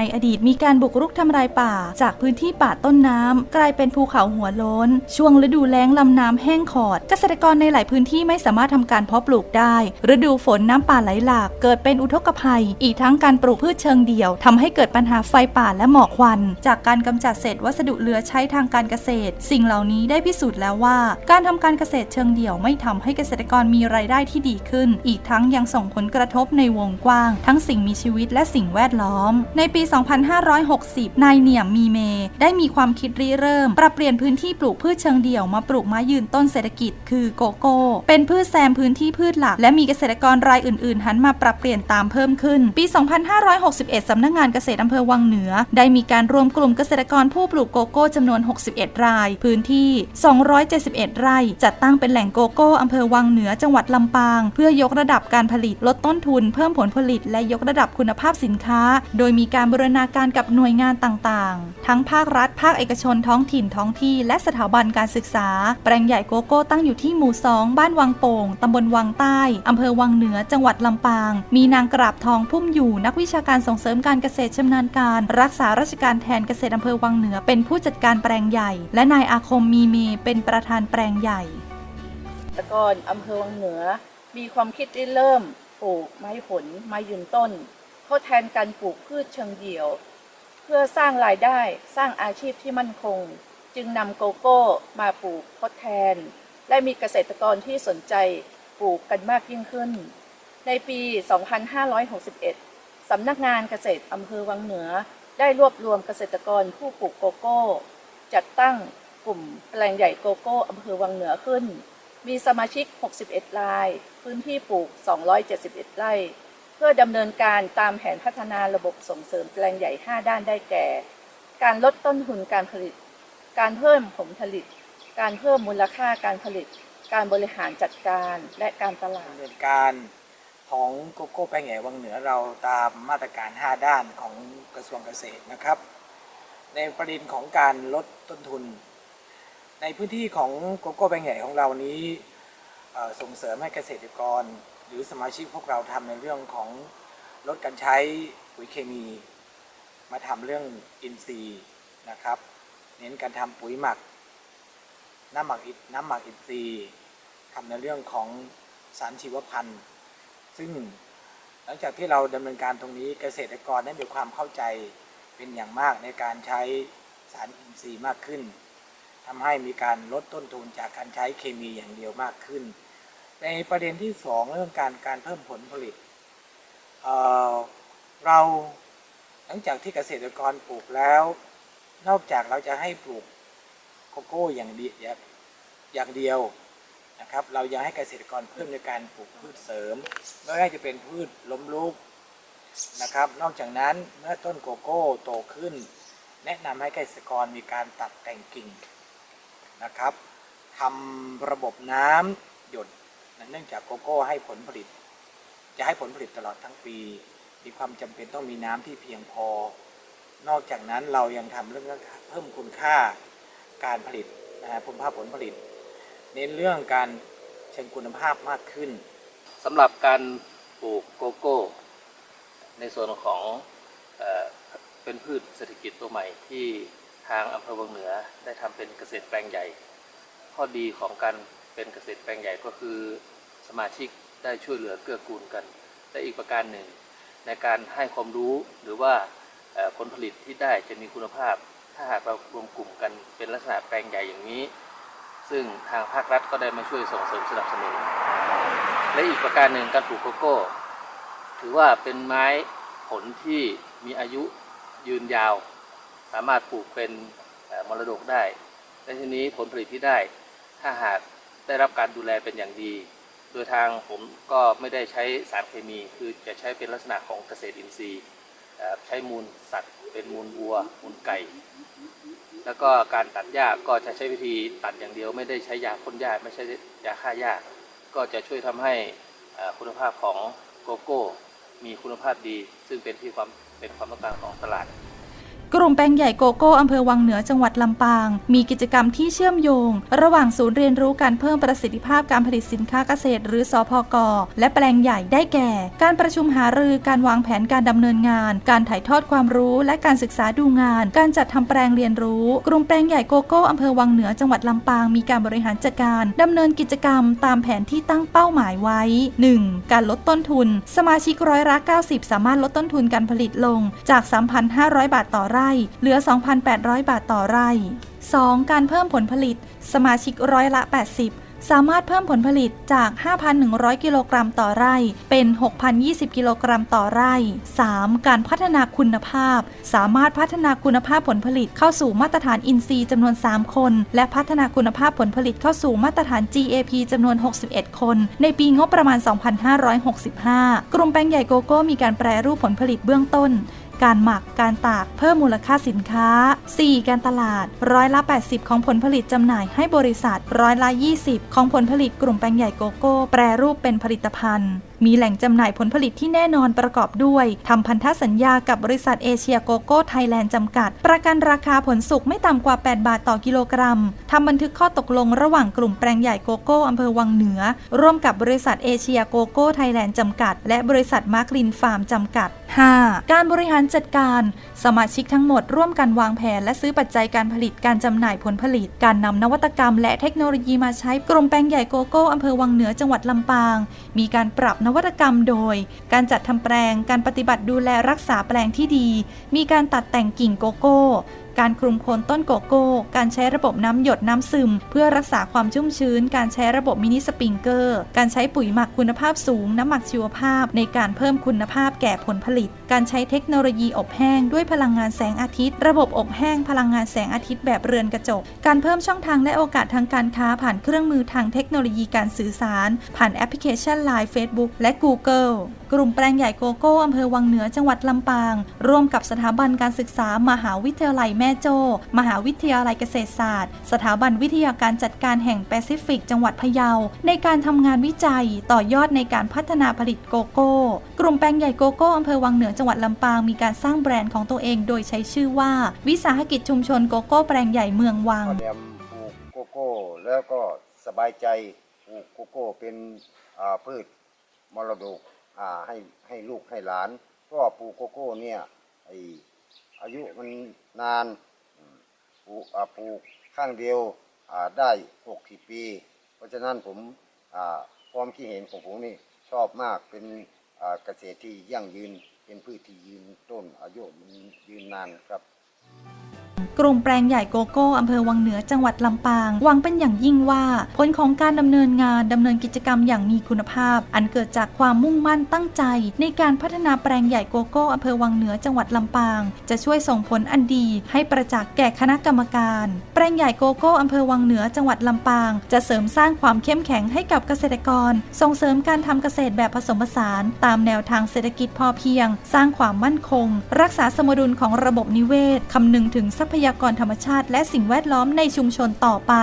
ในอดีตมีการบุกรุกทำลายป่า จากพื้นที่ป่าต้นน้ำกลายเป็นภูเขาหัวโล้น ช่วงฤดูแล้งลำน้ำแห้งขอด เกษตรกรในหลายพื้นที่ไม่สามารถทำการเพาะปลูกได้ ฤดูฝนน้ำป่าไหลหลาก เกิดเป็นอุทกภัย อีกทั้งการปลูกพืชเชิงเดี่ยวทำให้เกิดปัญหาไฟป่าและหมอกควัน จากการกำจัดเศษวัสดุเหลือใช้ทางการเกษตร สิ่งเหล่านี้ได้พิสูจน์แล้วว่า การทำการเกษตรเชิงเดี่ยวไม่ทำให้เกษตรกรมีรายได้ที่ดีขึ้น อีกทั้งยังส่งผลกระทบในวงกว้าง ทั้งสิ่งมีชีวิตและสิ่งแวดล้อม ในปี2560 นายเหนี่ยมมีเม ได้มีความคิดริเริ่ม ปรับเปลี่ยนพื้นที่ปลูกพืชเชิงเดี่ยวมาปลูกไม้ยืนต้นเศรษฐกิจ คือโกโก้ เป็นพืชแซมพื้นที่พืชหลัก และมีเกษตรกรรายอื่นๆ หันมาปรับเปลี่ยนตามเพิ่มขึ้น ปี 2561 สำนักงานเกษตรอำเภอวังเหนือ ได้มีการรวมกลุ่มเกษตรกรผู้ปลูกโกโก้จำนวน 61 ราย พื้นที่ 271 ไร่ จัดตั้งเป็นแหล่งโกโก้อำเภอวังเหนือจังหวัดลำปาง เพื่อยกระดับการผลิตลดต้นทุน เพิ่มผลผลิตและยกระดับคุณภาพสินค้า โดยมีการบรณาการกับหน่วยงานต่างๆ ทั้งภาครัฐ ภาคเอกชนท้องถิ่นท้องที่ และสถาบันการศึกษา แปลงใหญ่โกโก้ตั้งอยู่ที่หมู่2บ้านวังโป่งตำบลวังใต้อำเภอวังเหนือจังหวัดลำปาง มีนางกราบทองพุ่มอยู่นักวิชาการส่งเสริมการเกษตรชำนาญการ รักษาราชการแทนเกษตรอำเภอวังเหนือเป็นผู้จัดการแปลงใหญ่ และนายอาคมมีเมเป็นประธานแปลงใหญ่ตรกรอำเภอวังเหนือ มีความคิดได้เริ่มปลูกไม้ผลไม้ยืนต้น ทดแทนการปลูกพืชเชิงเดี่ยว เพื่อสร้างรายได้สร้างอาชีพที่มั่นคง จึงนำโกโก้มาปลูกทดแทน และมีเกษตรกรที่สนใจปลูกกันมากยิ่งขึ้น ในปี 2561 สำนักงานเกษตรอำเภอวังเหนือ ได้รวบรวมเกษตรกรผู้ปลูกโกโก้ จัดตั้งกลุ่มแปลงใหญ่โกโก้อำเภอวังเหนือขึ้น มีสมาชิก 61 ราย พื้นที่ปลูก 271 ไร่ พื่อดำเนินการตามแผนพัฒนาระบบส่งเสริมแปลงใหญ่ 5 ด้านได้แก่ การลดต้นทุนการผลิต การเพิ่มผลผลิต การเพิ่มมูลค่าการผลิต การบริหารจัดการและการตลาด ดำเนินการของโกโก้แปลงใหญ่วังเหนือเราตามมาตรการ 5 ด้านของกระทรวงเกษตรนะครับ ในประเด็นของการลดต้นทุน ในพื้นที่ของโกโก้แปลงใหญ่ของเรานี้เอ่อส่งเสริมให้เกษตรกร หรือสมาชิกพวกเราทำในเรื่องของลดการใช้ปุ๋ยเคมี มาทำเรื่องอินทรีย์นะครับ เน้นการทำปุ๋ยหมัก น้ำหมักอิน้ำหมักอินทรีย์ทำในเรื่องของสารชีวพันธุ์ ซึ่งหลังจากที่เราดำเนินการตรงนี้เกษตรกรได้มีความเข้าใจเป็นอย่างมากในการใช้สารอินทรีย์มากขึ้นทำให้มีการลดต้นทุนจากการใช้เคมีอย่างเดียวมากขึ้น ในประเด็นที่สองเรื่องการการเพิ่มผลผลิตเเราหลังจากที่เกษตรกรปลูกแล้ว นอกจากเราจะให้ปลูกโกโก้อย่างเดียวอย่างเดียวนะครับ เรายังให้เกษตรกรเพิ่มในการปลูกพืชเสริม ไม่ว่าจะเป็นพืชล้มลุกนะครับ นอกจากนั้นเมื่อต้นโกโก้โตขึ้น แนะนำให้เกษตรกรมีการตัดแต่งกิ่งนะครับทำระบบน้ำหยด เนื่องจากโกโก้ให้ผลผลิต จะให้ผลผลิตตลอดทั้งปี มีความจำเป็นต้องมีน้ำที่เพียงพอ นอกจากนั้นเรายังทำเรื่องเพิ่มคุณค่าการผลิตนะคุณภาพผลผลิต เน้นเรื่องการเชิงคุณภาพมากขึ้นสำหรับการปลูกโกโก้ ในส่วนของเอเป็นพืชเศรษฐกิจตัวใหม่ที่ทางอำเภอวังเหนือได้ทำเป็นเกษตรแปลงใหญ่ ข้อดีของการ เป็นเกษตรแปลงใหญ่ก็คือสมาชิกได้ช่วยเหลือเกื้อกูลกัน และอีกประการหนึ่ง ในการให้ความรู้หรือว่าผลผลิตที่ได้จะมีคุณภาพ ถ้าหากเรารวมกลุ่มกันเป็นลักษณะแปลงใหญ่อย่างนี้ ซึ่งทางภาครัฐก็ได้มาช่วยส่งเสริมสนับสนุน และอีกประการหนึ่งการปลูกโกโก้ ถือว่าเป็นไม้ผลที่มีอายุยืนยาว สามารถปลูกเป็นมรดกได้และทีนี้ผลผลิตที่ได้ ถ้าหาก ได้รับการดูแลเป็นอย่างดี โดยทางผมก็ไม่ได้ใช้สารเคมี คือจะใช้เป็นลักษณะของเกษตรอินทรีย์ใช้มูลสัตว์เป็นมูลวัว มูลไก่ แล้วก็การตัดหญ้าก็จะใช้วิธีตัดอย่างเดียว ไม่ได้ใช้ยาพ่นหญ้าไม่ใช่ยาฆ่าหญ้าก็จะช่วยทำให้คุณภาพของโกโก้ มีคุณภาพดี ซึ่งเป็นที่ความเป็นความต้องการของตลาด กลุ่มแปลงใหญ่โกโก้อำเภอวังเหนือจังหวัดลำปาง มีกิจกรรมที่เชื่อมโยง ระหว่างศูนย์เรียนรู้การเพิ่มประสิทธิภาพการผลิตสินค้าเกษตร หรือสพกและแปลงใหญ่ได้แก่ การประชุมหารือการวางแผนการดำเนินงาน การถ่ายทอดความรู้ และการศึกษาดูงาน การจัดทำแปลงเรียนรู้ กลุ่มแปลงใหญ่โกโก้อำเภอวังเหนือจังหวัดลำปางมีการบริหารจัดการดำเนินกิจกรรมตามแผนที่ตั้งเป้าหมายไว้ 1. การลดต้นทุน สมาชิกร้อยละ90 สามารถลดต้นทุนการผลิตลงจาก 3,500 บาทต่อไร่เหลือ 2,800 บาทต่อไร่ 2. การเพิ่มผลผลิต สมาชิกร้อยละ 80 สามารถเพิ่มผลผลิตจาก 5,100 กิโลกรัมต่อไร่ เป็น 6,020 กิโลกรัมต่อไร่ 3. การพัฒนาคุณภาพ สามารถพัฒนาคุณภาพผลผลิตเข้าสู่มาตรฐานอินทรีย์จำนวน 3 คน และพัฒนาคุณภาพผลผลิตเข้าสู่มาตรฐาน GAP จำนวน 61 คน ในปีงบประมาณ 2565 กลุ่มแปลงใหญ่โกโก้มีการแปรรูปผลผลิตเบื้องต้น การหมัก การตากเพิ่มมูลค่าสินค้า 4. การตลาดร้อยละ 80 ของผลผลิตจำหน่ายให้บริษัทร้อยละ 20 ของผลผลิตกลุ่มแปลงใหญ่โกโก้ แปรรูปเป็นผลิตภัณฑ์ มีแหล่งจำหน่ายผลผลิตที่แน่นอนประกอบด้วยทำพันธสัญญากับบริษัทเอเชียโกโก้ไทยแลนด์จำกัด ประกันราคาผลสุกไม่ต่ำกว่า 8 บาทต่อกิโลกรัมทำบันทึกข้อตกลงระหว่างกลุ่มแปลงใหญ่โกโก้อำเภอวังเหนือ ร่วมกับบริษัทเอเชียโกโก้ไทยแลนด์จำกัด และบริษัทมาร์กลินฟาร์มจำกัด 5. การบริหารจัดการ สมาชิกทั้งหมดร่วมกันวางแผน และซื้อปัจจัยการผลิตการจำหน่ายผลผลิต การนำนวัตกรรม และเทคโนโลยีมาใช้กลุ่มแปลงใหญ่โกโก้อำเภอวังเหนือจังหวัดลำปาง มีการปรับนวัตกรรมโดย การจัดทำแปลง การปฏิบัติดูแลรักษาแปลงที่ดี มีการตัดแต่งกิ่งโกโก้ การคลุมโคนต้นโกโก้ การใช้ระบบน้ำหยดน้ำซึม เพื่อรักษาความชุ่มชื้น การใช้ระบบมินิสปริงเกอร์ การใช้ปุ๋ยหมักคุณภาพสูง น้ำหมักชีวภาพ ในการเพิ่มคุณภาพแก่ผลผลิต การใช้เทคโนโลยีอบแห้งด้วยพลังงานแสงอาทิตย์ ระบบอบแห้งพลังงานแสงอาทิตย์แบบเรือนกระจก การเพิ่มช่องทางและโอกาสทางการค้าผ่านเครื่องมือทางเทคโนโลยีการสื่อสาร ผ่านแอปพลิเคชัน Line Facebook และ Google กลุ่มแปลงใหญ่โกโก้อำเภอวังเหนือจังหวัดลำปาง ร่วมกับสถาบันการศึกษามหาวิทยาลัยแม่โจ้มหาวิทยาลัยเกษตรศาสตร์ สถาบันวิทยาการจัดการแห่งแปซิฟิก จังหวัดพะเยา ในการทำงานวิจัยต่อยอดในการพัฒนาผลิตโกโก้ กลุ่มแปลงใหญ่โกโก้อำเภอวังเหนือจังหวัดลำปางมีการสร้างแบรนด์ของตัวเองโดยใช้ชื่อว่า วิสาหกิจชุมชนโกโก้แปลงใหญ่เมืองวังเตรียมปลูกโกโก้แล้วก็สบายใจปลูกโกโก้เป็นพืชมรดกให้ให้ลูกให้หลานเพราะว่อปลูกโกโก้เนี่ยไอ อายุมันนานปลูกปลูกข้างเดียวได้หกสิบปี เพราะฉะนั้นผมความคิดเห็นของผมนี่ชอบมากเป็นเกษตรที่ยั่งยืนเป็นพืชที่ยืนต้นอายุมันยืนนานครับ กลุ่มแปลงใหญ่โกโก้อำเภอวังเหนือจังหวัดลำปางหวังเป็นอย่างยิ่งว่า ผลของการดำเนินงานดำเนินกิจกรรมอย่างมีคุณภาพ อันเกิดจากความมุ่งมั่นตั้งใจ ในการพัฒนาแปลงใหญ่โกโก้อำเภอวังเหนือจังหวัดลำปาง จะช่วยส่งผลอันดีให้ประจักษ์แก่คณะกรรมการ แปลงใหญ่โกโก้อำเภอวังเหนือจังหวัดลำปาง จะเสริมสร้างความเข้มแข็งให้กับเกษตรกร ส่งเสริมการทำเกษตรแบบผสมผสาน ตามแนวทางเศรษฐกิจพอเพียง สร้างความมั่นคง รักษาสมดุลของระบบนิเวศคำนึงถึงทรัพยยากรธรรมชาติและสิ่งแวดล้อมในชุมชนต่อไป